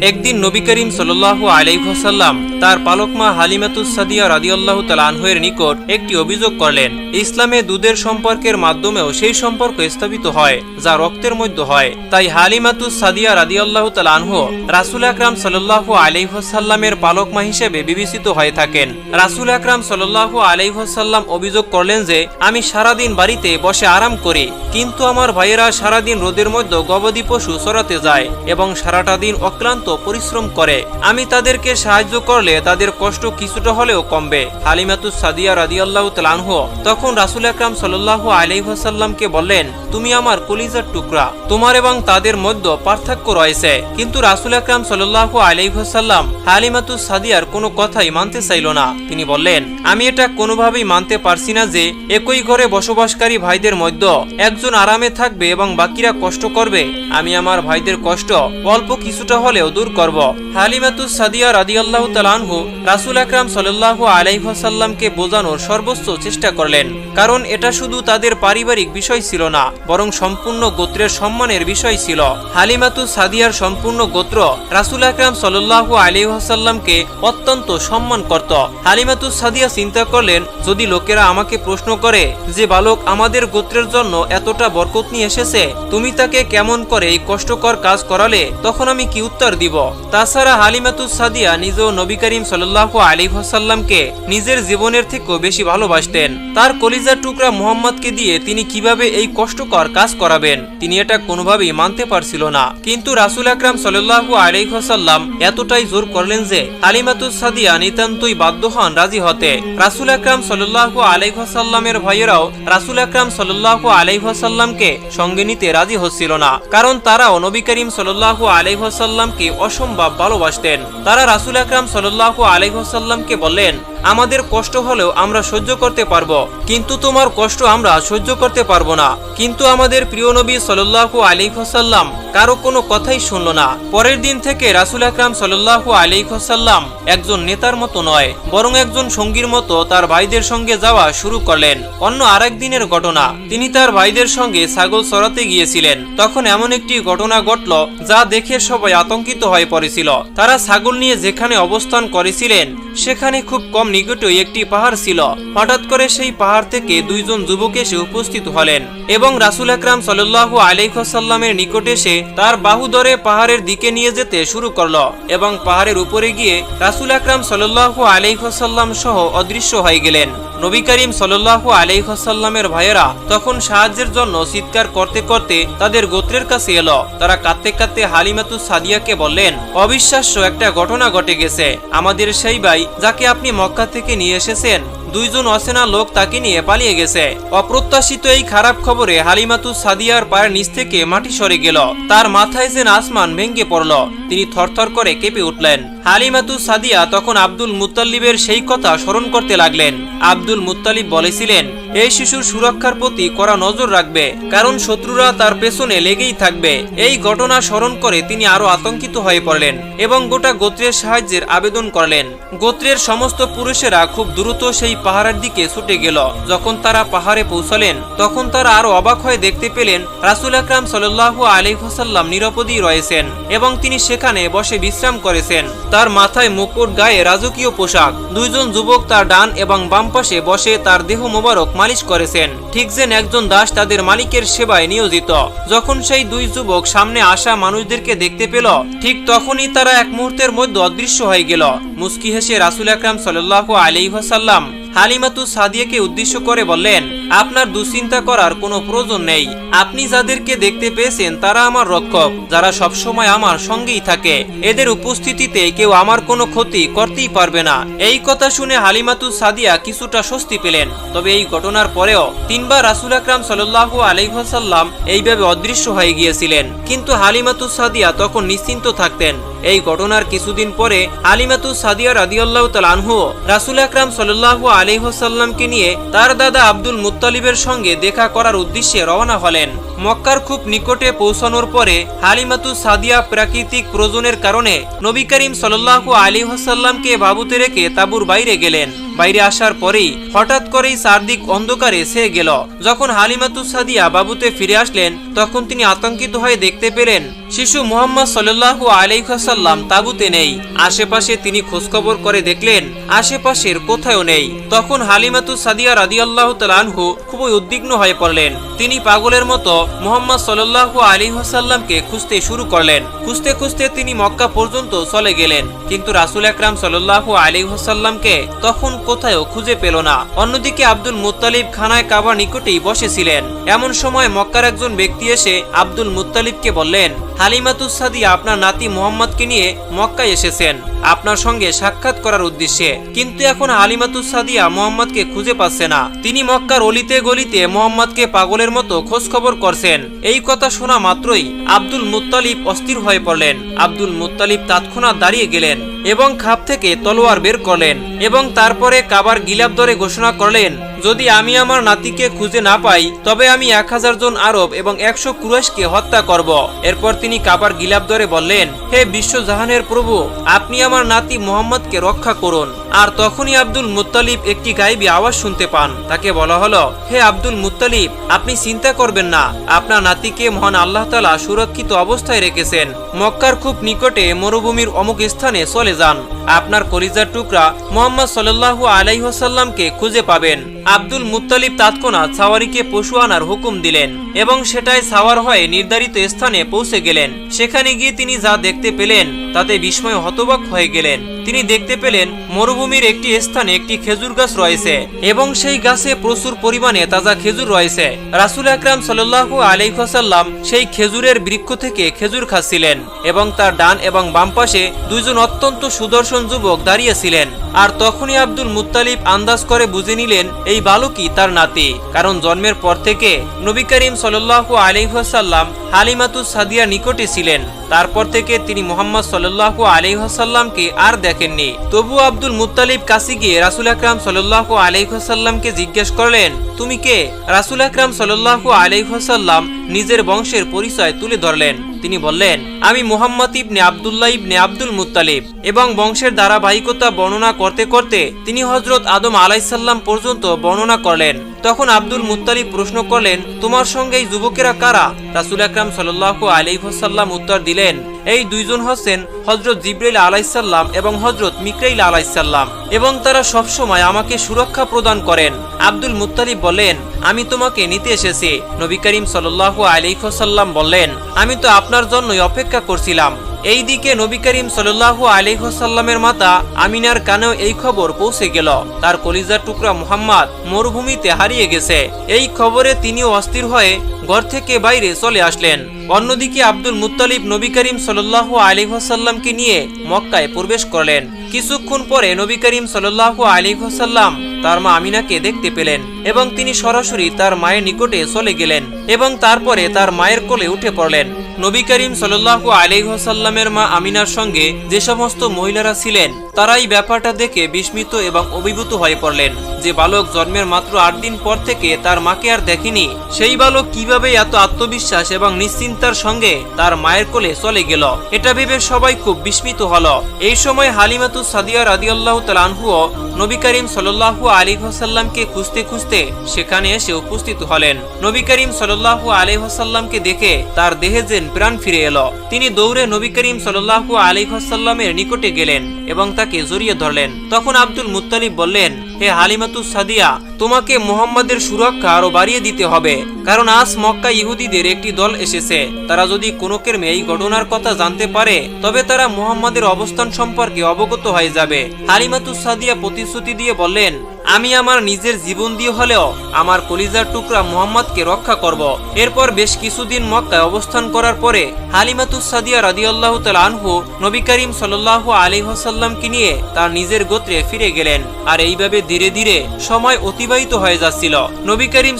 একদিন নবী করিম সাল্লাহ আলাইহাসাল্লাম তার পালকমা হালিমাতুস সাদিয়া রাদিয়াল্লাহু তালানহের নিকট একটি অভিযোগ করলেন। ইসলামে দুধের সম্পর্কের মাধ্যমেও সেই সম্পর্ক স্থাপিত হয়, যা রক্তের মধ্যে হয়। তাই হালিমাতুস সাদিয়া রাদিয়াল্লাহু তালানহ রাসুল আকরাম সাল্লাহ আলাইহাসাল্লামের পালকমা হিসেবে বিবেচিত হয়ে থাকেন। রাসুল আকরাম সাল্লাহ আলাইহাসাল্লাম অভিযোগ করলেন যে, আমি সারাদিন বাড়িতে বসে আরাম করি, কিন্তু আমার ভাইয়েরা সারাদিন রোদের মধ্যে গবাদি পশু চড়াতে যায় এবং সারাটা দিন অক্লান্ত পরিশ্রম করে। আমি তাদেরকে সাহায্য করলে তাদের কষ্ট কিছুটা হলেও কমবে। হালিমাতুস সাদিয়া রাদিয়াল্লাহ তালানহ তখন রাসুল আকরাম সাল্লাহ আলাইহাসাল্লামকে বললেন, তুমি আমার কলিজার টুকরা। তোমার এবং তাদের মধ্যে পার্থক্য রয়েছে। কিন্তু রাসুল আকরাম সাল্লাহ আলাইহাসাল্লাম হালিমাতুস সাদিয়ার কোনো কথাই মানতে চাইল না। তিনি বললেন, আমি এটা কোনোভাবেই মানতে পারছি না যে একই ঘরে বসবাসকারী ভাইদের মধ্যে একজন আরামে থাকবে এবং বাকিরা কষ্ট করবে। আমি আমার ভাইদের কষ্ট অল্প কিছুটা হলেও দূর করব। হালিমাতুস সাদিয়া রাদিয়াল্লাহ তালানহু রাসুল আকরাম সাল্লাহ আলাইহাসাল্লামকে বোঝানোর সর্বোচ্চ চেষ্টা করলেন। কারণ এটা শুধু তাদের পারিবারিক বিষয় ছিল না, বরং সম্পূর্ণ গোত্রের সম্মানের বিষয় ছিল। হালিমাতুস সাদিয়ার সম্পূর্ণ গোত্র রাসুল আকরাম সাল্লাহ আলাইহাসাল্লামকে অত্যন্ত সম্মান করত। হালিমাতুস সাদিয়া চিন্তা করলেন, যদি লোকেরা আমাকে প্রশ্ন করে যে, বালক, আমাদের গোত্রের জন্য এতটা বরকত নিয়ে এসেছে, তুমি তাকে কেমন করে এই কষ্টকর কাজ করালে? তখন আমি কি উত্তর দিব তাছাড়া হালিমাতুস সাদিয়া নিজেও নবী করিম সাল্লাহ আলী হাসাল্লামকে নিজের জীবনের থেকেও বেশি ভালোবাসতেন। তার কলিজার টুকরা মুহাম্মদকে দিয়ে তিনি কীভাবে এই কষ্টকর কাজ করাবেন, তিনি এটা কোনোভাবেই মানতে পারছিল না। কিন্তু রাসুল আকরাম সাল্লাহ আলী হাসাল্লাম এতটাই জোর করলেন যে হালিমাতুস সাদিয়া নিতান্তই বাধ্য হন রাজি হতে। রাসুল আকরাম সাল্লাহ আলাইহাসাল্লামের ভাইয়েরাও রাসুল আকরাম সাল্লাহ আলাইহাসাল্লামকে সঙ্গে নিতে রাজি হচ্ছিল না, কারণ তারাও নবী করিম সাল্লাহ আলাইহাসাল্লামকে অসম্ভব ভালোবাসতেন। তারা রাসুল আকরাম সাল্লাহ আলাইহাসাল্লামকে বললেন, আমাদের কষ্ট হলেও আমরা সহ্য করতে পারব, কিন্তু তোমার কষ্ট আমরা সহ্য করতে পারব না। কিন্তু আমাদের প্রিয় নবী সাল্লাহু আলিহাসাল্লাম কারও কোনো কথাই শুনল না। পরের দিন থেকে রাসুল আকরাম সাল্লাহু আলিহাসাল্লাম একজন নেতার মতো নয়, বরং একজন সঙ্গীর মতো তার ভাইদের সঙ্গে যাওয়া শুরু করলেন। অন্য আরেক দিনের ঘটনা, তিনি তার ভাইদের সঙ্গে ছাগল চড়াতে গিয়েছিলেন। তখন এমন একটি ঘটনা ঘটল, যা দেখে সবাই আতঙ্কিত হয়ে পড়েছিল। তারা ছাগল নিয়ে যেখানে অবস্থান করেছিলেন, সেখানে খুব কম নিকটই একটি পাহাড় ছিল। হঠাৎ করে সেই পাহাড় থেকে দুইজন যুবক এসে উপস্থিত হলেন এবং রাসুল আকরাম সাল্লাহু আলাইসাল্লামের নিকট এসে তার বাহু ধরে পাহাড়ের দিকে নিয়ে যেতে শুরু করল এবং পাহাড়ের উপরে গিয়ে রাসুল আকরাম সাল্লাহু আলাইসাল্লাম সহ অদৃশ্য হয়ে গেলেন। নবী করিম সাল্লাহু আলাইসাল্লামের ভাইয়েরা তখন সাহায্যের জন্য চিৎকার করতে করতে তাদের গোত্রের কাছে এলো। তারা কাঁদতে কাঁদতে হালিমাতু সাদিয়াকে বললেন অবিশ্বাস্য একটা ঘটনা ঘটে গেছে। আমাদের সেই ভাই যাকে আপনি মক্কা থেকে নিয়ে এসেছেন দুইজন অচেনা লোক তাকে নিয়ে পালিয়ে গেছে। অপ্রত্যাশিত এই খারাপ খবরে হালিমাতু সাদিয়ার পায়ের নিচ থেকে মাটি সরে গেল। তার মাথায় যেন আসমান ভেঙে পড়ল। তিনি থরথর করে কেঁপে উঠলেন। হালিমাতু সাদিয়া তখন আব্দুল মুতাল্লিবের সেই কথা স্মরণ করতে লাগলেন। আব্দুল মুতালিব বলেছিলেন, এই শিশুর সুরক্ষার প্রতি কড়া নজর রাখবে, কারণ শত্রুরা তার পেছনে লেগেই থাকবে। এই ঘটনা স্মরণ করে তিনি আরও আতঙ্কিত হয়ে পড়লেন এবং গোটা গোত্রের সাহায্যের আবেদন করলেন। গোত্রের সমস্ত পুরুষেরা খুব দ্রুত সেই পাহাড়ের দিকে ছুটে গেল। যখন তারা পাহাড়ে পৌঁছালেন, তখন তারা আরও অবাক হয়ে দেখতে পেলেন, রাসুল আকরাম সাল্লাহ আলিহাসাল্লাম নিরাপদই রয়েছেন এবং তিনি সেখানে বসে বিশ্রাম করেছেন। তার মাথায় মুকুট, গায়ে রাজকীয় পোশাক। দুইজন যুবক তার ডান এবং বাম পাশে বসে তার দেহ মোবারক মালিশ করেছেন। ঠিক যেন একজন দাস তাদের মালিকের সেবায় নিয়োজিত। যখন সেই দুই যুবক সামনে আসা মানুষদেরকে দেখতে পেল, ঠিক তখনই তারা এক মুহূর্তের মধ্যে অদৃশ্য হয়ে গেল। মুস্কি হেসে রাসুল আকরাম সাল্লাহ আলিহাসাল্লাম হালিমাতু সাদিয়াকে উদ্দেশ্য করে বললেন আপনার দুশ্চিন্তা করার কোনো প্রয়োজন নেই। আপনি যাদেরকে দেখতে পেয়েছেন, তারা আমার রক্ষক, যারা সবসময় আমার সঙ্গেই থাকে। এদের উপস্থিতিতে কেউ আমার কোনো ক্ষতি করতেই পারবে না। এই কথা শুনে হালিমাতু সাদিয়া কিছুটা স্বস্তি পেলেন। তবে এই ঘটনার পরেও তিনবার রাসুল আকরাম সাল্লাহ আলাইহাসাল্লাম এইভাবে অদৃশ্য হয়ে গিয়েছিলেন। কিন্তু হালিমাতু সাদিয়া তখন নিশ্চিন্ত থাকতেন। এই ঘটনার কিছুদিন পরে আলিমাতু সাদিয়া রাদিয়াল্লাহ তালানহু রাসুল আকরাম সাল্লাহ আলিহাসাল্লামকে নিয়ে তার দাদা আব্দুল মুত্তালিবের সঙ্গে দেখা করার উদ্দেশ্যে রওনা হলেন। মক্কার খুব নিকটে পৌঁছানোর পরে হালিমাতু সাদিয়া প্রাকৃতিক প্রজনের কারণে নবী করিম সাল্লাহ আলিহাসাল্লামকে বাবুতে রেখে তাবুর বাইরে গেলেন। বাইরে আসার পরেই হঠাৎ করেই চারদিক অন্ধকারে ছেয়ে গেল। যখন হালিমাতুস সাদিয়া বাবুতে ফিরে আসলেন, তখন তিনি আতঙ্কিত হয়ে দেখতে পেলেন, শিশু মোহাম্মদ সাল্লাল্লাহু আলাইহাল্লাম তাবুতে নেই। আশেপাশে তিনি খোঁজখবর করে দেখলেন, আশেপাশের কোথাও নেই। তখন হালিমাতু সাদিয়া রাদিয়াল্লাহু তাআলাহু খুবই উদ্বিগ্ন হয়ে পড়লেন। তিনি পাগলের মতো মোহাম্মদ সাল্লাল্লাহু আলাইহি ওয়াসাল্লামকে খুঁজতে শুরু করলেন। খুঁজতে খুঁজতে তিনি মক্কা পর্যন্ত চলে গেলেন। কিন্তু রাসূল আকরাম সাল্লাল্লাহু আলাইহি ওয়াসাল্লামকে তখন কোথাও খুঁজে পেল না। অন্যদিকে আব্দুল মুত্তালিব খানায় কাবা নিকটেই বসেছিলেন। এমন সময় মক্কার একজন ব্যক্তি এসে আব্দুল মুত্তালিবকে বললেন, হালিমাতুস সাদিয়া আপনার নাতি মোহাম্মদকে নিয়ে মক্কায় এসেছেন। আপনার সঙ্গে সাক্ষাৎ করার উদ্দেশ্যে। কিন্তু এখন হালিমাতুস সাদিয়া মোহাম্মদকে খুঁজে পাচ্ছে না। তিনি মক্কার অলিতে গলিতে মোহাম্মদকে পাগলের মতো খোঁজ খবর করছেন। এই কথা শোনা মাত্রই আব্দুল মুত্তালিব অস্থির হয়ে পড়লেন। আব্দুল মুত্তালিব তৎক্ষণাৎ দাঁড়িয়ে গেলেন। এবং খাপ থেকে তলোয়ার বের করলেন এবং তারপরে কাবার গিলাপ ধরে ঘোষণা করলেন যদি আমি আমার নাতিকে খুঁজে না পাই, তবে আমি এক হাজার জন আরব এবং একশো কুরাইশকে হত্যা করব। এরপর তিনি কাবার গিলাপ ধরে বললেন, হে বিশ্বজাহানের প্রভু, আপনি আমার নাতি মোহাম্মদকে রক্ষা করুন। আর তখনই আব্দুল মুত্তালিব একটি গাইবী আওয়াজ শুনতে পান। তাকে বলা হলো, হে আব্দুল মুত্তালিব, আপনি চিন্তা করবেন না। আপনার নাতিকে মহান আল্লাহ তালা সুরক্ষিত অবস্থায় রেখেছেন। মক্কার খুব নিকটে মরুভূমির অমুক স্থানে চলে যান। আপনার কলিজার টুকরা মোহাম্মদ সাল্লাল্লাহু আলাইহি ওয়াসাল্লামকে খুঁজে পাবেন। আব্দুল মুত্তালিব তৎক্ষণাৎ সাওয়ারিকে পশু আনার হুকুম দিলেন এবং সেটাই সাওয়ার হয়ে নির্ধারিত স্থানে পৌঁছে গেলেন। সেখানে গিয়ে তিনি যা দেখতে পেলেন, তাতে বিস্ময় হতবাক হয়ে গেলেন। তিনি দেখতে পেলেন, মরুভূমির একটি স্থানে একটি খেজুর গাছ রয়েছে এবং সেই গাছে প্রচুর পরিমাণে তাজা খেজুর রয়েছে। রাসুল আকরাম সাল্লাল্লাহু আলাইহাল্লাম সেই খেজুরের বৃক্ষ থেকে খেজুর খাচ্ছিলেন এবং তার ডান এবং বাম পাশে দুইজন অত্যন্ত সুদর্শন যুবক দাঁড়িয়েছিলেন আর তখনই আব্দুল মুত্তালিব আন্দাজ করে বুঝে নিলেন, এই বালকই তার নাতি, কারণ জন্মের পর থেকে নবী করিম সাল্লাহ আলিহাসাল্লাম হালিমাতু সাদিয়া নিকটে ছিলেন। তারপর থেকে তিনি মোহাম্মদ সাল্লাহ আলিহাসাল্লামকে আর দেখেননি। তবু আব্দুল মুতালিব কাছে গিয়ে রাসুল আকরাম সাল্লাহ আলিহাসাল্লামকে জিজ্ঞেস করলেন, তুমি কে? রাসুল আকরাম সাল্লাল্লাহু আলাইহাল্লাম নিজের বংশের পরিচয় তুলে ধরলেন। তিনি বললেন, আমি মোহাম্মদ ইবনে আবদুল্লাহ ইবনে আব্দুল মুতালিব এবং বংশের ধারাবাহিকতা বর্ণনা করতে করতে তিনি হজরত আদম আলাইসাল্লাম পর্যন্ত বর্ণনা করলেন। তখন আব্দুল মুত্তালিব প্রশ্ন করলেন, তোমার সঙ্গে এই যুবকেরা কারা? রাসুল আকরাম সাল্লাহ আলাইসাল্লাম উত্তর দিলেন, এই দুইজন হচ্ছেন হজরত জিব্রাইল আলাইসাল্লাম এবং হজরত মিকরাইল আলাইসাল্লাম এবং তারা সবসময় আমাকে সুরক্ষা প্রদান করেন। আব্দুল মুত্তালিব বলেন আমি তোমাকে নিতে এসেছি। নবী করিম সাল্লাহ আলাইসাল্লাম বললেন, আমি তো আপনার জন্যই অপেক্ষা করছিলাম। এই দিকে নবী করিম সাল্লাহ আলিহাসাল্লামের মাতা আমিনার কানেও এই খবর পৌঁছে গেল। তার কলিজার টুকরা মুহাম্মদ মরুভূমিতে হারিয়ে গেছে। এই খবরে তিনিও অস্থির হয়ে ঘর থেকে বাইরে চলে আসলেন। অন্যদিকে আব্দুল মুত্তালিব নবী করিম সাল্লাহ আলিহাসাল্লামকে নিয়ে মক্কায় প্রবেশ করলেন। কিছুক্ষণ পরে নবী করিম সাল্লাহ আলিহাসাল্লাম তার মা আমিনাকে দেখতে পেলেন এবং তিনি সরাসরি তার মায়ের নিকটে চলে গেলেন এবং তারপরে তার মায়ের কোলে উঠে পড়লেন। নবী করিম সাল্লাহু আলিহাসাল্লামের মা আমিনার সঙ্গে যে সমস্ত মহিলারা ছিলেন তারা এই ব্যাপারটা দেখে বিস্মিত এবং অভিভূত হয়ে পড়লেন যে বালক জন্মের মাত্র আট দিন পর থেকে তার মাকে আর দেখেনি। সেই বালক কীভাবে এত আত্মবিশ্বাস এবং নিশ্চিন্তার সঙ্গে তার মায়ের কোলে চলে গেল, এটা ভেবে সবাই খুব বিস্মিত হল। এই সময় হালিমাতু সাদিয়া রাদিয়াল্লাহু তালানহুও নবী করিম সাল্লাহু আলী হোসাল্লামকে খুঁজতে খুঁজতে সেখানে এসে উপস্থিত হলেন। নবী করিম সাল্লাহু আলী হোসাল্লামকে দেখে তার দেহে যেন প্রাণ ফিরে এলো। তিনি দৌড়ে নবী করিম সাল্লাহু আলী হোসাল্লামের নিকটে গেলেন এবং তাকে জড়িয়ে ধরলেন। তখন আব্দুল মুতালিব বললেন, হে হালিমাতু সাদিয়া তোমাকে মোহাম্মদের সুরক্ষা আরও বাড়িয়ে দিতে হবে। কারণ আজ মক্কা ইহুদিদের একটি দল এসেছে। তারা যদি কোনো কেরমে এই ঘটনার কথা জানতে পারে, তবে তারা মোহাম্মদের অবস্থান সম্পর্কে অবগত হয়ে যাবে। হালিমাতু সাদিয়া প্রতিশ্রুতি দিয়ে বললেন, আমি আমার নিজের জীবন দিয়ে হলেও আমার কলিজার টুকরা মোহাম্মদকে রক্ষা করব। এরপর বেশ কিছুদিন মক্কায় অবস্থান করার পরে হালিমাতুস সাদিয়া রাদিয়াল্লাহ তাল আনহু নবী করিম সাল্লাহ আলী হাসাল্লামকে নিয়ে তার নিজের গোত্রে ফিরে গেলেন। আর এইভাবে ধীরে ধীরে সময় অতি অতিবাহিত হয়ে যাচ্ছিল। নবী করিম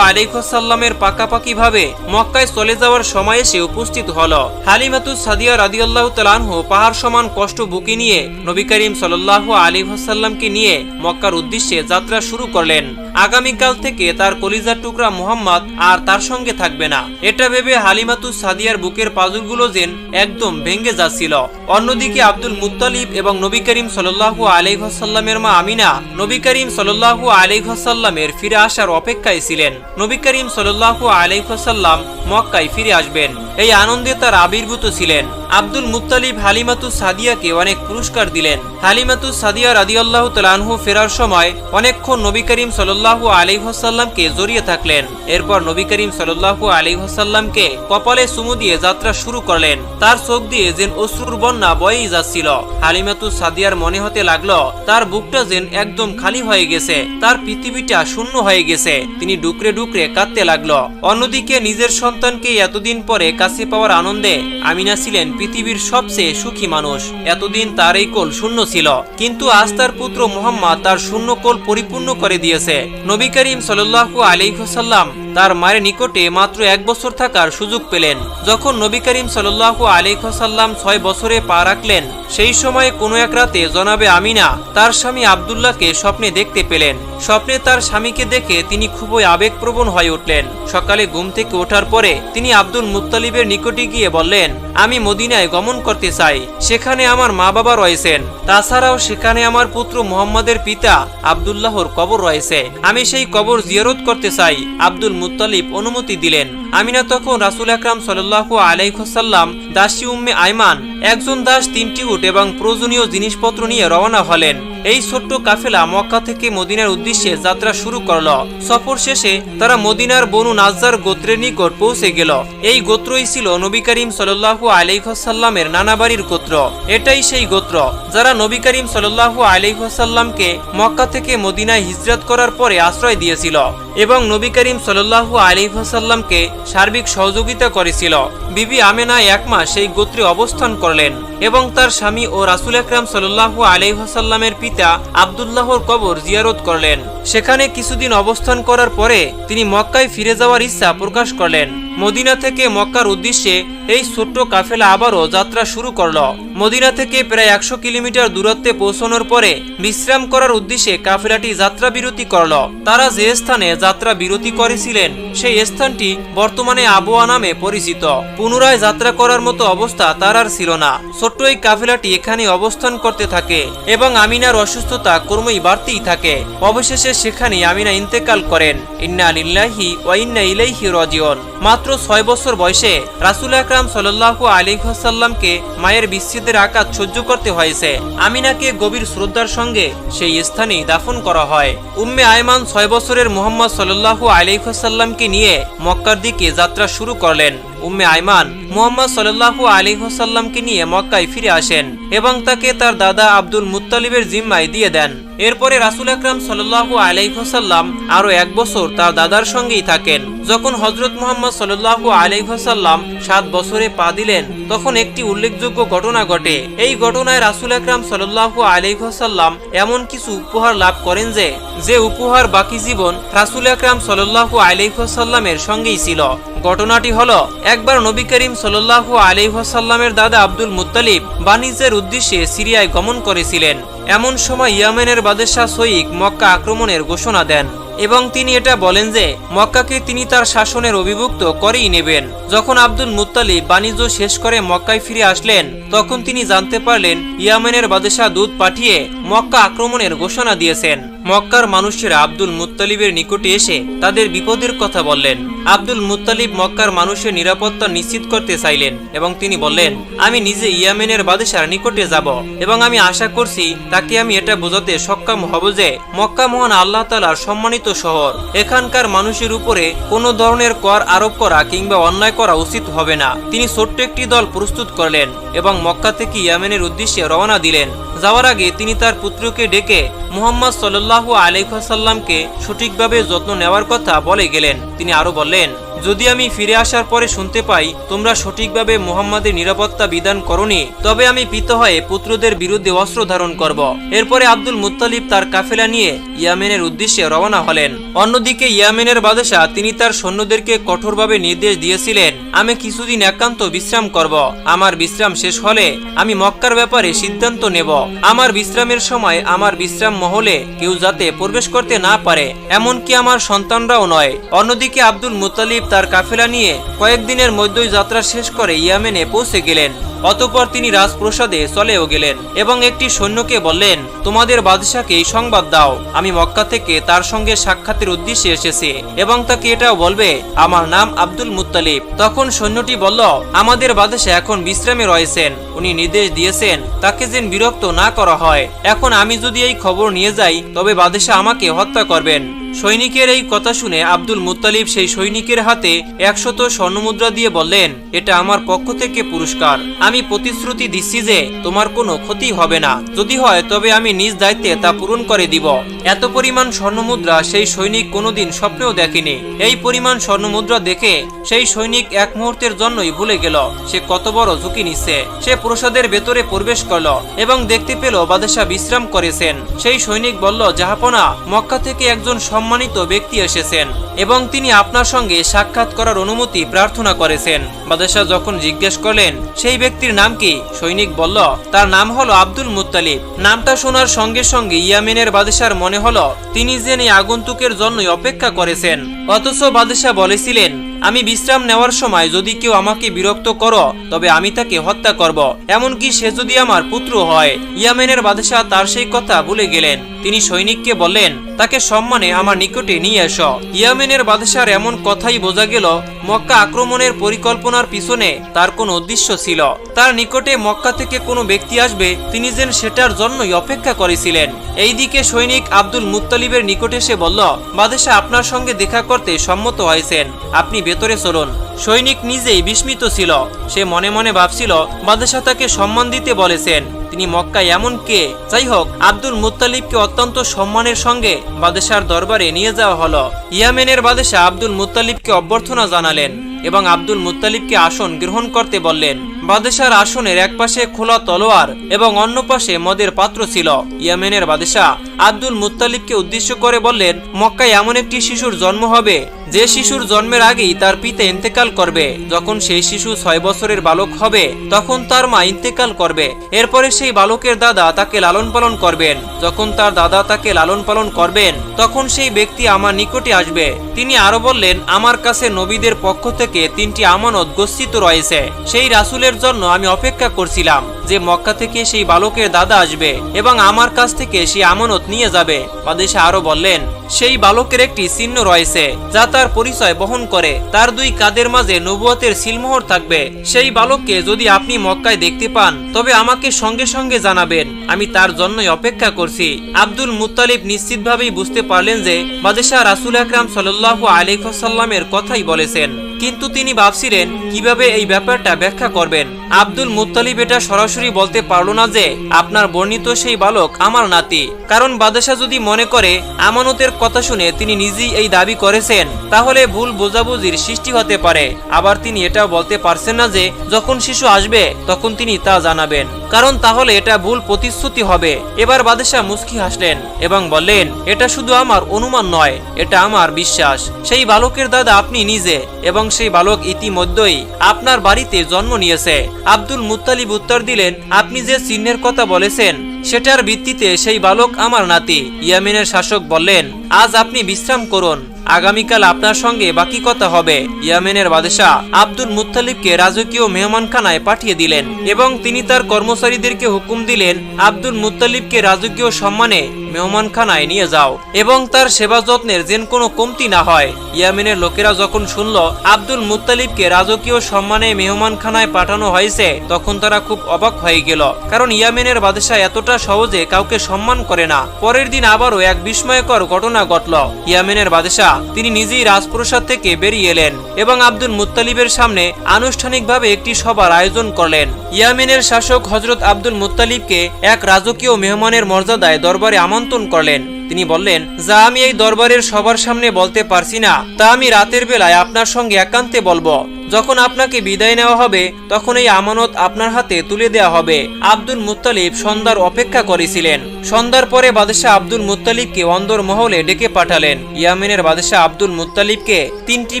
ওয়াসাল্লামের পাকাপাকি ভাবে মক্কায় চলে যাওয়ার সময় এসে উপস্থিত হলো। হালিমাতুস সাদিয়া রাদিয়াল্লাহু তাআলাহু পাহাড় সমান কষ্ট বুকে নিয়ে নবী করিম সাল্লাল্লাহু আলাইহি ওয়াসাল্লামকে নিয়ে মক্কার উদ্দেশ্যে যাত্রা শুরু করলেন। আগামীকাল থেকে তার কলিজার টুকরা মুহাম্মদ আর তার সঙ্গে থাকবে না। এটা ভেবে হালিমাতুস সাদিয়ার বুকের পাজুরগুলো যেন একদম ভেঙে যাচ্ছিল। অন্যদিকে আব্দুল মুত্তালিব এবং নবী করিম সাল্লাল্লাহু আলাইহি ওয়াসাল্লামের মা আমিনা, নবী করিম সাল্লাল্লাহু আলাইহি ওয়াসাল্লামের ফিরে আসার অপেক্ষায় ছিলেন। নবী করিম সাল্লাল্লাহু আলাইহি ওয়াসাল্লাম মক্কায় ফিরে আসবেন। এই আনন্দে তার আবির্ভূত ছিলেন। আব্দুল মুত্তালিব হালিমাতু সাদিয়াকে অনেক পুরস্কার দিলেন। হালিমাতু সাদিয়া রাদিয়াল্লাহু তাআলাহু ফেরার সময় অনেকক্ষণ নবী করিম সাল্লাল্লাহু আলাইহি ওয়াসাল্লামকে জড়িয়ে থাকলেন। এরপর নবী করিম সাল্লাল্লাহু আলাইহি ওয়াসাল্লামকে কপালে চুমু দিয়ে যাত্রা শুরু করলেন। তার চোখ দিয়ে যেন অশ্রুর বন্যা বয়েই যাচ্ছিল। হালিমাতু সাদিয়ার মনে হতে লাগল, তার বুকটা যেন একদম খালি হয়ে গেছে। তার পৃথিবীটা শূন্য হয়ে গেছে। তিনি ডুকরে ডুকরে কাঁদতে লাগল। অন্যদিকে নিজের সন্তানকে এতদিন পরে কাছে পাওয়ার আনন্দে আমিনা ছিলেন পৃথিবীর সবচেয়ে সুখী মানুষ। এতদিন তার এই কোল শূন্য ছিল। কিন্তু আজ তার পুত্র মোহাম্মদ তার শূন্য কোল পরিপূর্ণ করে দিয়েছে। নবী করিম সাল্লাল্লাহু আলাইহসাল্লাম তার মায়ের নিকটে মাত্র এক বছর থাকার সুযোগ পেলেন। যখন নবী করিম সাল্লাল্লাহু আলাইহি ওয়াসাল্লাম ছয় বছরে পা রাখলেন, সেই সময় কোনো এক রাতে জনাবে আমিনা তার স্বামী আবদুল্লাহকে স্বপ্নে দেখতে পেলেন। স্বপ্নে তার স্বামীকে দেখে তিনি খুবই আবেগপ্রবণ হয়ে উঠলেন। সকালে ঘুম থেকে ওঠার পরে তিনি আব্দুল মুত্তালিবের নিকটে গিয়ে বললেন, আমি মদিনায় গমন করতে চাই। সেখানে আমার মা বাবা রয়েছেন। তাছাড়াও সেখানে আমার পুত্র মোহাম্মদের পিতা আবদুল্লাহর কবর রয়েছে। আমি সেই কবর জিয়ারত করতে চাই। আব্দুল মুত্তালিব অনুমতি দিলেন। আমিনা তখন রাসুল আকরাম সাল্লাহ আলাইসাল্লাম দাসী উম্মে আইমান একজন দাস তিনটি উট এবং প্রয়োজনীয় জিনিসপত্র নিয়ে রওনা হলেন। এই ছোট্ট কাফেলা মক্কা থেকে মদিনার উদ্দেশ্যে যাত্রা শুরু করল। সফর শেষে তারা মদিনার বনু নাজ্জার গোত্রের নিকট পৌঁছে গেল। এই গোত্রই ছিল নবী করিম সাল্লাহু আলাইসাল্লামের নানা বাড়ির গোত্র। এটাই সেই গোত্র যারা নবী করিম সাল্লাহু আলাইসাল্লামকে মক্কা থেকে মদিনায় হিজরত করার পরে আশ্রয় দিয়েছিল এবং নবী করিম সাল্লাহু আলাইসাল্লামকে সার্বিক সহযোগিতা করেছিল। বিবি আমেনা এক মাস সেই গোত্রে অবস্থান করলেন এবং তার স্বামী ও রাসুল আকরাম সাল্লাহু আলাইহাসাল্লামের পিতা আবদুল্লাহর কবর জিয়ারত করলেন। সেখানে কিছুদিন অবস্থান করার পরে তিনি মক্কায় ফিরে যাওয়ার ইচ্ছা প্রকাশ করলেন। মদিনা থেকে মক্কার উদ্দেশ্যে এই ছোট্ট কাফেলা আবারও যাত্রা শুরু করল। মদিনা থেকে প্রায় একশো কিলোমিটার দূরত্বে পৌঁছানোর পরে বিশ্রাম করার উদ্দেশ্যে কাফেলাটি যাত্রা বিরতি করল। তারা যে স্থানে যাত্রা বিরতি করেছিলেন, সেই স্থানটি বর্তমানে আবোয়া নামে পরিচিত। পুনরায় যাত্রা করার মতো অবস্থা তার আর ছিল না। ছোট্ট এই কাফেলাটি এখানে অবস্থান করতে থাকে এবং আমিনার অসুস্থতা ক্রমই বাড়তেই থাকে। অবশেষে সেখানে আমিনা ইন্তেকাল করেন। ইন্না লিল্লাহি ওয়া ইন্না ইলাইহি রাজিউন। মাত্র ছয় বছর বয়সে রাসুল আকরাম সাল্লাহু আলিহাসাল্লামকে মায়ের বিচ্ছেদের আঘাত সহ্য করতে হয়েছে। আমিনাকে গভীর শ্রদ্ধার সঙ্গে সেই স্থানেই দাফন করা হয়। উম্মে আয়মান ছয় বছরের মোহাম্মদ সাল্লাহু আলিহাসাল্লামকে নিয়ে মক্কার দিকে যাত্রা শুরু করলেন। উম্মে আইমান মোহাম্মদ সাল্লাহু আলিহাসাল্লামকে নিয়ে মক্কায় ফিরে আসেন এবং তাকে তার দাদা আব্দুল মুত্তালিবের জিম্মায় দিয়ে দেন। এরপরে রাসুল আকরাম সাল্লাহু আলাইহাসাল্লাম আরও এক বছর তার দাদার সঙ্গেই থাকেন। যখন হজরত মোহাম্মদ সাল্লাহু আলাইহাসাল্লাম সাত বছরে পা দিলেন, তখন একটি উল্লেখযোগ্য ঘটনা ঘটে। এই ঘটনায় রাসুল আকরাম সাল্লাহু আলাইহাসাল্লাম এমন কিছু উপহার লাভ করেন যে যে উপহার বাকি জীবন রাসুল আকরাম সাল্লাহু আলাইহাসাল্লামের সঙ্গেই ছিল। ঘটনাটি হল, একবার নবী করিম সাল্লাহু আলাইহাসাল্লামের দাদা আব্দুল মুত্তালিব বাণিজ্যের উদ্দেশ্যে সিরিয়ায় গমন করেছিলেন। এমন সময় ইয়ামেনের বাদশাহ সৈয়দ মক্কা আক্রমণের ঘোষণা দেন এবং তিনি এটা বলেন যে, মক্কাকে তিনি তার শাসনের অভিভুক্ত করেই নেবেন। যখন আব্দুল মুত্তালিব বাণিজ্য শেষ করে মক্কায় ফিরে আসলেন, তখন তিনি জানতে পারলেন ইয়ামেনের বাদশাহ দুধ পাঠিয়ে মক্কা আক্রমণের ঘোষণা দিয়েছেন। মক্কার মানুষেরা আব্দুল মুত্তালিবের নিকটে এসে তাদের বিপদের কথা বললেন। আব্দুল মুত্তালিব মক্কার মানুষের নিরাপত্তা নিশ্চিত করতে চাইলেন এবং তিনি বললেন, আমি নিজে ইয়ামেনের বাদশার নিকটে যাব এবং আমি আশা করছি তাকে আমি এটা বোঝাতে সক্ষম হব যে মক্কা মহান আল্লাহ তালার সম্মানিত শহর। এখানকার মানুষের উপরে কোনো ধরনের কর আরোপ করা কিংবা অন্যায় করা উচিত হবে না। তিনি ছোট্ট একটি দল প্রস্তুত করলেন এবং মক্কা থেকে ইয়ামেনের উদ্দেশ্যে রওনা দিলেন। যাওয়ার আগে তিনি তার পুত্রকে ডেকে মুহাম্মদ সাল্লাহ সাল্লাল্লাহু আলাইসাল্লামকে সঠিকভাবে যত্ন নেওয়ার কথা বলে গেলেন। তিনি আরও বললেন, যদি আমি ফিরে আসার পরে শুনতে পাই, তোমরা সঠিকভাবে মুহাম্মাদের নিরাপত্তা বিধান করনি, তবে আমি পিত হয়ে পুত্রদের বিরুদ্ধে অস্ত্র ধারণ করব। এরপরে আব্দুল মুত্তালিব তার কাফেলা নিয়ে ইয়ামেনের উদ্দেশ্যে রওনা হলেন। অন্যদিকে ইয়ামেনের বাদশাহ, তিনি তার সৈন্যদেরকে কঠোরভাবে নির্দেশ দিয়েছিলেন, আমি কিছুদিন একান্ত বিশ্রাম করব। আমার বিশ্রাম শেষ হলে আমি মক্কার ব্যাপারে সিদ্ধান্ত নেব। আমার বিশ্রামের সময় আমার বিশ্রাম মহলে কেউ যাতে প্রবেশ করতে না পারে, এমনকি আমার সন্তানরাও নয়। অন্যদিকে আব্দুল মুতালিব তার কাফেলা নিয়ে কয়েকদিনের মধ্যেই যাত্রা শেষ করে ইয়ামেনে পৌঁছে গেলেন। অতপর তিনি রাজপ্রসাদে চলেও গেলেন এবং একটি সৈন্যকে বললেন, তোমাদের বাদশাকে এই সংবাদ দাও। আমি মক্কা থেকে তার সঙ্গে সাক্ষাতের উদ্দেশ্যে এসেছি এবং তাকে এটাও বলবে, আমার নাম আব্দুল মুত্তালিব তখন সৈন্যটি বলল, আমাদের বাদশা এখন বিশ্রামে রয়েছেন। উনি নির্দেশ দিয়েছেন তাকে যেন বিরক্ত না করা হয়। এখন আমি যদি এই খবর নিয়ে যাই, তবে বাদশা আমাকে হত্যা করবেন। সৈনিকের এই কথা শুনে আব্দুল মুতালিব সেই সৈনিকের হাতে একশত স্বর্ণমুদ্রা দিয়ে বললেন, এটা আমার পক্ষ থেকে পুরস্কার। আমি প্রতিশ্রুতি দিচ্ছি যে তোমার কোনো ক্ষতি হবে না। যদি হয় তবে আমি নিজ দায়িত্বে তা পূরণ করে দিব। এত পরিমাণ স্বর্ণমুদ্রা সেই সৈনিক কোনোদিন স্বপ্নেও দেখেনি। এই পরিমাণ স্বর্ণমুদ্রা দেখে সেই সৈনিক এক মুহূর্তের জন্যই ভুলে গেল। সে কত বড় ঝুঁকি নিচ্ছে। সে প্রসাদের ভেতরে প্রবেশ করল এবং দেখতে পেল বাদশাহ বিশ্রাম করেছেন। সেই সৈনিক বলল, জাহাপনা, মক্কা থেকে একজন সম্মানিত ব্যক্তি এসেছেন এবং তিনি আপনার সঙ্গে সাক্ষাৎ করার অনুমতি প্রার্থনা করেছেন। বাদশাহ যখন জিজ্ঞেস করলেন, সেই ব্যক্তির নাম কি? সৈনিক বলল, তার নাম হলো আব্দুল মুত্তালিব। নামটা শোনার সঙ্গে সঙ্গে ইয়ামেনের বাদশার মনে হলো, তিনি যেন এই আগন্তুকের জন্যই অপেক্ষা করেছেন। অথচ বাদশাহ বলেছিলেন, আমি বিশ্রাম নেওয়ার সময় যদি কেউ আমাকে বিরক্ত করো, তবে আমি তাকে হত্যা করব। এমনকি সে যদি আমার পুত্র হয়। ইয়ামেনের বাদশাহ তার সেই কথা ভুলে গেলেন। তিনি সৈনিককে বললেন, তাকে সম্মানে আমার নিকটে নিয়ে এসো। ইয়ামেনের বাদশার এমন কথাই বোঝা গেল, মক্কা আক্রমণের পরিকল্পনার পিছনে তার কোন উদ্দেশ্য ছিল। তার নিকটে মক্কা থেকে কোনো ব্যক্তি আসবে, তিনি যেন সেটার জন্যই অপেক্ষা করেছিলেন। এইদিকে সৈনিক আব্দুল মুত্তালিবের নিকটে এসে বলল, বাদশাহ আপনার সঙ্গে দেখা করতে সম্মত হয়েছেন, আপনি ভেতরে চলুন। সৈনিক নিজেই বিস্মিত ছিল। সে মনে মনে ভাবছিল, বাদশাহ তাকে সম্মান দিতে বলেছেন। তিনি মক্কায় এমন কে? যাই হোক, আব্দুল মুত্তালিবকে অত্যন্ত সম্মানের সঙ্গে বাদেশার দরবারে নিয়ে যাওয়া হলো। ইয়ামেনের বাদেশা আব্দুল মুতালিবকে অভ্যর্থনা জানালেন এবং আব্দুল মুতালিবকে আসন গ্রহণ করতে বললেন। বাদশার আসনের এক পাশে খোলা তলোয়ার এবং অন্য পাশে মদের পাত্র ছিল। ইয়ামেনের বাদশাহ আব্দুল মুত্তালিবকে উদ্দেশ্য করে বললেন, মক্কায় এমন একটি শিশুর জন্ম হবে, যে শিশুর জন্মের আগেই তার পিতা ইন্তেকাল করবে। যখন সেই শিশু ছয় বছরের বালক হবে, তখন তার মা ইন্তেকাল করবে। এরপরে সেই বালকের দাদা তাকে লালন পালন করবেন। যখন তার দাদা তাকে লালন পালন করবেন, তখন সেই ব্যক্তি আমার নিকটে আসবে। তিনি আরও বললেন, আমার কাছে নবীদের পক্ষ থেকে তিনটি আমানত গচ্ছিত রয়েছে। সেই রাসুলের জন্য আমি অপেক্ষা করছিলাম যে মক্কা থেকে সেই বালকের দাদা আসবে এবং আমার কাছ থেকে সেই আমানত নিয়ে যাবে। বাদেশা আরও বললেন, সেই বালকের একটি চিহ্ন রয়েছে যা তার পরিচয় বহন করে। তার দুই কাদের মাঝে নবুয়তের সিলমোহর থাকবে। সেই বালককে যদি আপনি মক্কায় দেখতে পান, তবে আমাকে সঙ্গে সঙ্গে জানাবেন। আমি তার জন্যই অপেক্ষা করছি। আব্দুল মুত্তালিব নিশ্চিতভাবেই বুঝতে পারলেন যে বাদেশাহ রাসুল আকরাম সাল্লাহ আলিফাসাল্লামের কথাই বলেছেন। কিন্তু তিনি ভাবছিলেন, কীভাবে এই ব্যাপারটা ব্যাখ্যা করবেন? আব্দুল মুত্তালিব এটা সরাসরি বলতে পারল না যে, আপনার বর্ণিত সেই বালক আমার নাতি। কারণ বাদশাহ যদি মনে করে, আমানতের কথা শুনে তিনি নিজেই এই দাবি করেছেন, তাহলে ভুল বোঝাবুঝির সৃষ্টি হতে পারে। আবার তিনি এটাও বলতে পারছেন না যে, যখন শিশু আসবে, তখন তিনি তা জানাবেন। কারণ তাহলে এটা ভুল প্রতিশ্রুতি হবে। এবার বাদশাহ মুস্কি হাসলেন এবং বললেন, এটা শুধু আমার অনুমান নয়, এটা আমার বিশ্বাস। সেই বালকের দাদা আপনি নিজে, এবং সেই বালক ইতিমধ্যেই আপনার বাড়িতে জন্ম নিয়েছে। আব্দুল মুত্তালিব উত্তর দিলেন, আপনি যে চিহ্নের কথা বলেছেন, সেটার ভিত্তিতে সেই বালক আমার নাতি। ইয়ামিনের শাসক বললেন, আজ আপনি বিশ্রাম করুন। আগামীকাল আপনার সঙ্গে বাকি কথা হবে। ইয়ামেনের বাদশাহ আব্দুল মুত্তালিবকে রাজকীয় মেহমানখানায় পাঠিয়ে দিলেন এবং তিনি তার কর্মচারীদেরকে হুকুম দিলেন, আব্দুল মুত্তালিবকে রাজকীয় সম্মানে মেহমানখানায় নিয়ে যাও, এবং তার সেবা যত্নের যেন কোনো কমতি না হয়। ইয়ামেনের লোকেরা যখন শুনল আব্দুল মুত্তালিবকে রাজকীয় সম্মানে মেহমানখানায় পাঠানো হয়েছে, তখন তারা খুব অবাক হয়ে গেল, কারণ ইয়ামেনের বাদশাহ এতটা সহজে কাউকে সম্মান করে না। পরের দিন আবারও এক বিস্ময়কর ঘটনা ঘটল। ইয়ামেনের বাদশাহ, তিনি নিজেই রাজপ্রসাদ থেকে বেরিয়ে এলেন, এবং আব্দুল মুত্তালিবের সামনে আনুষ্ঠানিকভাবে একটি সভার আয়োজন করলেন। ইয়ামেনের শাসক হজরত আব্দুল মুত্তালিবকে এক রাজকীয় মেহমানের মর্যাদায় দরবারে আমন্ত্রণ করলেন। তিনি বললেন, যা আমি এই দরবারের সবার সামনে বলতে পারছি না, তা আমি রাতের বেলায় আপনার সঙ্গে একান্তে বলব। যখন আপনাকে বিদায় নেওয়া হবে, তখন এই আমানত আপনার হাতে তুলে দেওয়া হবে। আব্দুল মুত্তালিব সন্ধ্যার অপেক্ষা করেছিলেন। সন্ধ্যার পরে বাদশাহ আব্দুল মুত্তালিবকে অন্দর মহলে ডেকে পাঠালেন। ইয়ামেনের বাদশাহ আব্দুল মুত্তালিবকে তিনটি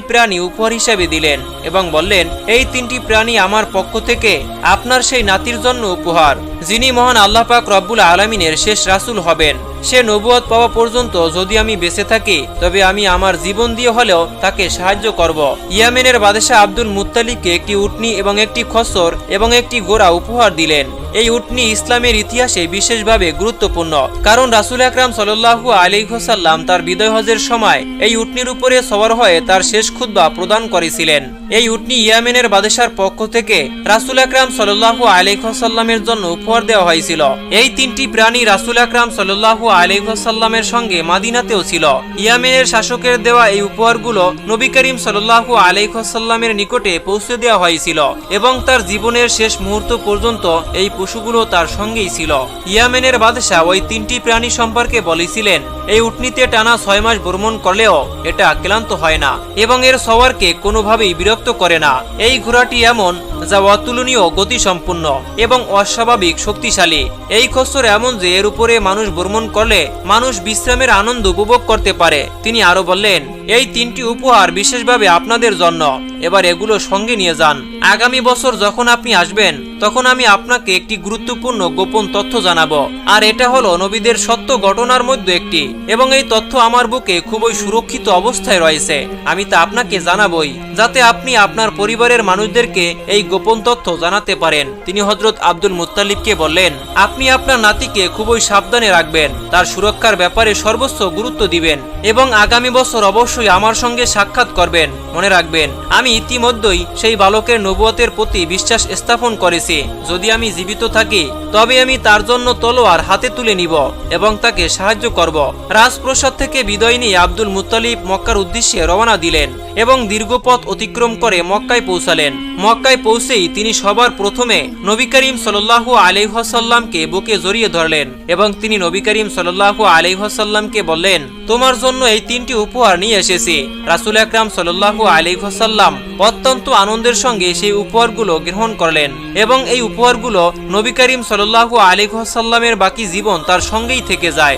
প্রাণী উপহার হিসাবে দিলেন এবং বললেন, এই তিনটি প্রাণী আমার পক্ষ থেকে আপনার সেই নাতির জন্য উপহার, যিনি মহান আল্লাহ পাক রব্বুল আলমিনের শেষ রাসুল হবেন। সে নবুয়ত পাওয়া পর্যন্ত যদি আমি বেঁচে থাকি, তবে আমি আমার জীবন দিয়ে হলেও তাকে সাহায্য করব। ইয়ামেনের বাদশাহ আব্দুল মুত্তালিবকে একটি উটনি এবং একটি খসর এবং একটি গোড়া উপহার দিলেন। এই উটনি ইসলামের ইতিহাসে বিশেষভাবে গুরুত্বপূর্ণ, কারণ রাসুল আকরাম সাল্লাহু আলিহাসাল্লাম তার বিদয় হজের সময় এই উটনির উপরে সওয়ার হয়ে তার শেষ খুদ্া প্রদান করেছিলেন। এই উটনি ইয়ামেনের বাদশার পক্ষ থেকে রাসুল আকরাম সাল্লাহু আলিহাসাল্লামের জন্য উপহার দেওয়া হয়েছিল। এই তিনটি প্রাণী রাসুল আকরাম সাল্লাহু আলিহাসাল্লামের সঙ্গে মাদিনাতেও ছিল। ইয়ামেনের শাসকের দেওয়া এই উপহারগুলো নবী করিম সাল্লাহু আলিহাসাল্লামের নিকটে পৌঁছে দেওয়া হয়েছিল এবং তার জীবনের শেষ মুহূর্ত পর্যন্ত এই পশুগুলো তার সঙ্গেই ছিল। ইয়ামেনের বাদশাহ ওই তিনটি প্রাণী সম্পর্কে বলেছিলেন, এই উটনিতে টানা ছয় মাস ভ্রমণ করলেও এটা ক্লান্ত হয় না এবং এর সওয়ারকে কোনোভাবেই বিরক্ত করে না। এই ঘোড়াটি এমন, যা অতুলনীয়, গতিসম্পন্ন এবং অস্বাভাবিক শক্তিশালী। এই খসর এমন যে, এর উপরে মানুষ ভ্রমণ করলে মানুষ বিশ্রামের আনন্দ উপভোগ করতে পারে। তিনি আরও বললেন, এই তিনটি উপহার বিশেষভাবে আপনাদের জন্য। এবার এগুলো সঙ্গে নিয়ে যান। আগামী বছর যখন আপনি আসবেন, তখন আমি আপনাকে একটি গুরুত্বপূর্ণ গোপন তথ্য জানাব। আর এটা হলো নবীদের সত্য ঘটনার মধ্যে একটি, এবং এই তথ্য আমার বুকে খুবই সুরক্ষিত অবস্থায় রয়েছে। আমি তা আপনাকে জানাবই, যাতে আপনি আপনার পরিবারের মানুষদেরকে এই গোপন তথ্য জানাতে পারেন। তিনি হজরত আব্দুল মুত্তালিবকে বললেন, আপনি আপনার নাতিকে খুবই সাবধানে রাখবেন, তার সুরক্ষার ব্যাপারে সর্বোচ্চ গুরুত্ব দিবেন, এবং আগামী বছর অবশ্যই আমার সঙ্গে সাক্ষাৎ করবেন। মনে রাখবেন, আমি ইতিমধ্যেই সেই বালকের নবুয়তের প্রতি বিশ্বাস স্থাপন করেছে। যদি আমি জীবিত থাকি, তবে আমি তার জন্য তলোয়ার হাতে তুলে নিব এবং তাকে সাহায্য করব। রাজপ্রসাদ থেকে বিদয় নিয়ে আব্দুল মুতালিব মক্কার উদ্দেশ্যে রওনা দিলেন। এবং দীর্ঘ পথ অতিক্রম করে মক্কায় পৌঁছালেন। মক্কায় পৌঁছেই তিনি সবার প্রথমে নবী করিম সাল্লাহু আলাইহাসাল্লামকে বুকে জড়িয়ে ধরলেন এবং তিনি নবী করিম সাল্লাহু আলাইহাসাল্লামকে বললেন, তোমার জন্য এই তিনটি উপহার নিয়ে এসেছি। রাসুল আকরাম সাল্লাহু আলাইহাসাল্লাম অত্যন্ত আনন্দের সঙ্গে সেই উপহারগুলো গ্রহণ করলেন এবং এই উপহারগুলো নবী করিম সাল্লাহু আলাইহাসাল্লামের বাকি জীবন তার সঙ্গেই থেকে যায়।